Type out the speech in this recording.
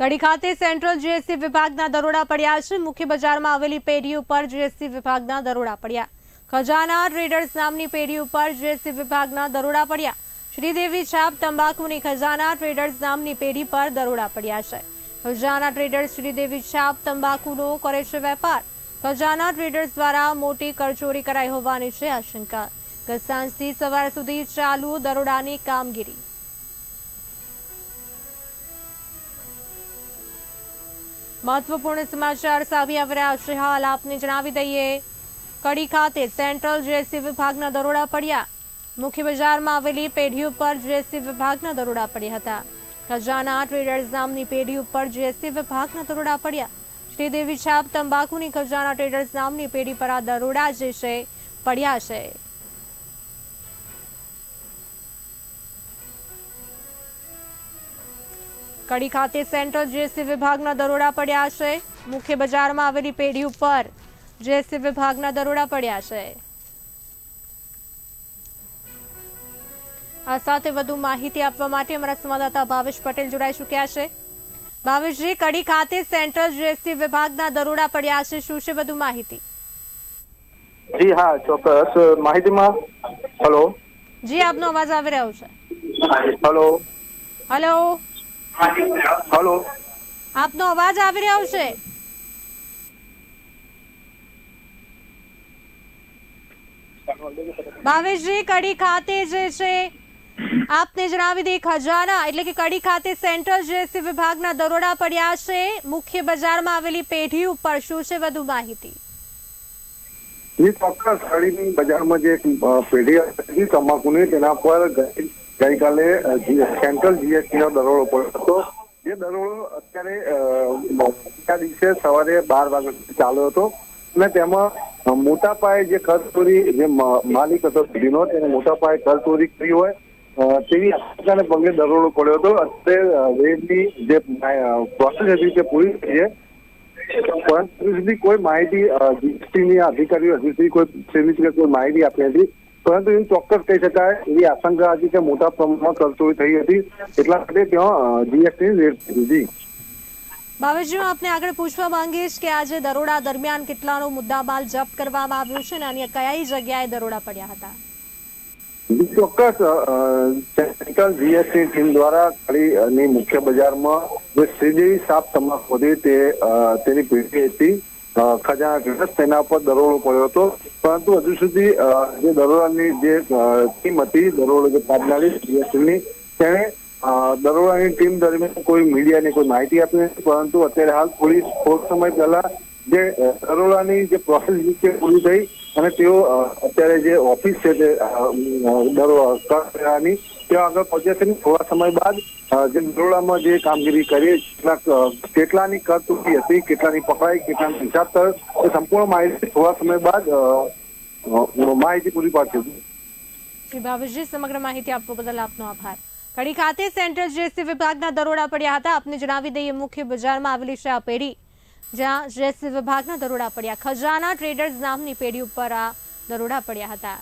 કડી ખાતે central GST વિભાગના દરોડા પડ્યા છે. મુખ્ય બજારમાં આવેલી પેઢી ઉપર જીએસટી વિભાગના દરોડા પડ્યા. ખજાના ટ્રેડર્સ નામની પેઢી ઉપર જીએસટી વિભાગના દરોડા પડ્યા. શ્રીદેવી છાપ તંબાકુની ખજાના ટ્રેડર્સ નામની પેઢી પર દરોડા પડ્યા છે. ખજાના ટ્રેડર્સ શ્રીદેવી છાપ, તંબાકુનો કરે છે વેપાર. ખજાના ટ્રેડર્સ દ્વારા મોટી કરચોરી કરાઈ હોવાની છે આશંકા. ગત સાંજથી સવાર સુધી ચાલુ દરોડાની કામગીરી. મહત્વપૂર્ણ સમાચાર સામે આવી છે. હાલ આપને જણાવી દઈએ, કડી ખાતે સેન્ટ્રલ જીએસસી વિભાગના દરોડા પડ્યા. મુખ્ય બજારમાં આવેલી પેઢી ઉપર જીએસસી વિભાગના દરોડા પડ્યા હતા. ખજાના ટ્રેડર્સ નામની પેઢી ઉપર જીએસસી વિભાગના દરોડા પડ્યા. શ્રીદેવી છાપ તંબાકુની ખજાના ટ્રેડર્સ નામની પેઢી પર આ દરોડા જે છે, પડ્યા છે. કડી ખાતે સેન્ટ્રલ જીએસટી વિભાગના દરોડા પડ્યા છે. મુખ્ય બજારમાં આવેલી પેઢી ઉપર જીએસટી વિભાગના દરોડા પડ્યા છે. આ સાથે વધુ માહિતી આપવા માટે અમારા સંવાદદાતા ભાવેશ પટેલ જોડાઈ ચૂક્યા છે. ભાવેશજી કડી ખાતે સેન્ટ્રલ જીએસટી વિભાગના દરોડા પડ્યા છે. શું છે વધુ માહિતી? જી હા ચોક્કસ. માહિતીમાં? હેલો? જી આપનો અવાજ આવી રહ્યો છે. હેલો? હલો? હલો. આપનો અવાજ આવી રહ્યો છે. ભાવેશજી કડી ખાતે જે છે આપને જણાવી દે ખજાના એટલે કે કડી ખાતે સેન્ટ્રલ જીએસટી વિભાગના દરોડા પડ્યા છે. મુખ્ય બજારમાં આવેલી પેઢી ઉપર શું છે વધુ માહિતી? ચોક્કસ. કડીની બજારમાં જે પેઢી તમાકુની તેના પર ગઈકાલે સેન્ટ્રલ જીએસટી નો દરોડો પડ્યો હતો. જે દરોડો અત્યારે દિવસે સવારે બાર સુધી ચાલ્યો હતો. અને તેમાં મોટા પાયે જે કરચોરી જે માલિક હતો સુધીનો તેને મોટા પાયે કરચોરી કરી હોય તેવી આશંકાને પગલે દરોડો પડ્યો હતો. અત્યારે રેડની જે પ્રોસેસ હતી તે પૂરી થઈ છે. પરંતુ સુધી કોઈ માહિતી જીએસટીની અધિકારીઓ હજુ સુધી કોઈ સેવી કોઈ માહિતી આપી હતી પરંતુ એમ ચોક્કસ કહી શકાય એવી આશંકા હતી કે મોટા પ્રમાણમાં કરચોરી થઈ હતી એટલા માટે ત્યાં જીએસટી રેટ હતી ભાવેશજી આપને આગળ પૂછવા માંગીશ કે આજે દરોડા દરમિયાન કેટલાનો મુદ્દામાલ જપ્ત કરવામાં આવ્યો છે અને અન્ય કયા જગ્યાએ દરોડા પડ્યા હતા? ચોક્કસ સેન્ટ્રલ જીએસટી ટીમ દ્વારા કડીની મુખ્ય બજારમાં જે શ્રીદેવી સાપ તમાકુ હતી તે તેની પેટી હતી. ખજાના ટ્રેડર્સ તેના પર દરોડો પડ્યો હતો. પરંતુ હજુ સુધી જે દરોડાની જે ટીમ હતી, દરોડો જે પાડનારી જીએસટીની તેણે દરોડાની ટીમ દરમિયાન કોઈ મીડિયાને કોઈ માહિતી આપી નથી. પરંતુ અત્યારે હાલ પોલીસ થોડો સમય પહેલા જે દરોડાની જે પ્રોસેસ છે, પૂરી થઈ અને તેઓ અત્યારે જે ઓફિસ છે તે કરવાની ત્યાં આગળ પહોંચ્યા છે થોડા સમય બાદ જે દરોડામાં જે કામગીરી કરી કેટલાક કેટલાની કર તૂટી હતી, કેટલાની પકડાઈ, કેટલાની હિસાબ થયો એ સંપૂર્ણ માહિતી થોડા સમય બાદ માહિતી પૂરી પાડશે. શ્રી ભાવેશજી, સમગ્ર માહિતી આપવા બદલ આપનો આભાર. કડી ખાતે સેન્ટ્રલ જીએસટી વિભાગના દરોડા પડ્યા હતા. આપને જણાવી દઈએ, મુખ્ય બજારમાં આવેલી છે આ પેઢી. જ્યાં જીએસટી વિભાગના દરોડા પડ્યા. ખજાના ટ્રેડર્સ નામની પેઢી ઉપર આ દરોડા પડ્યા હતા.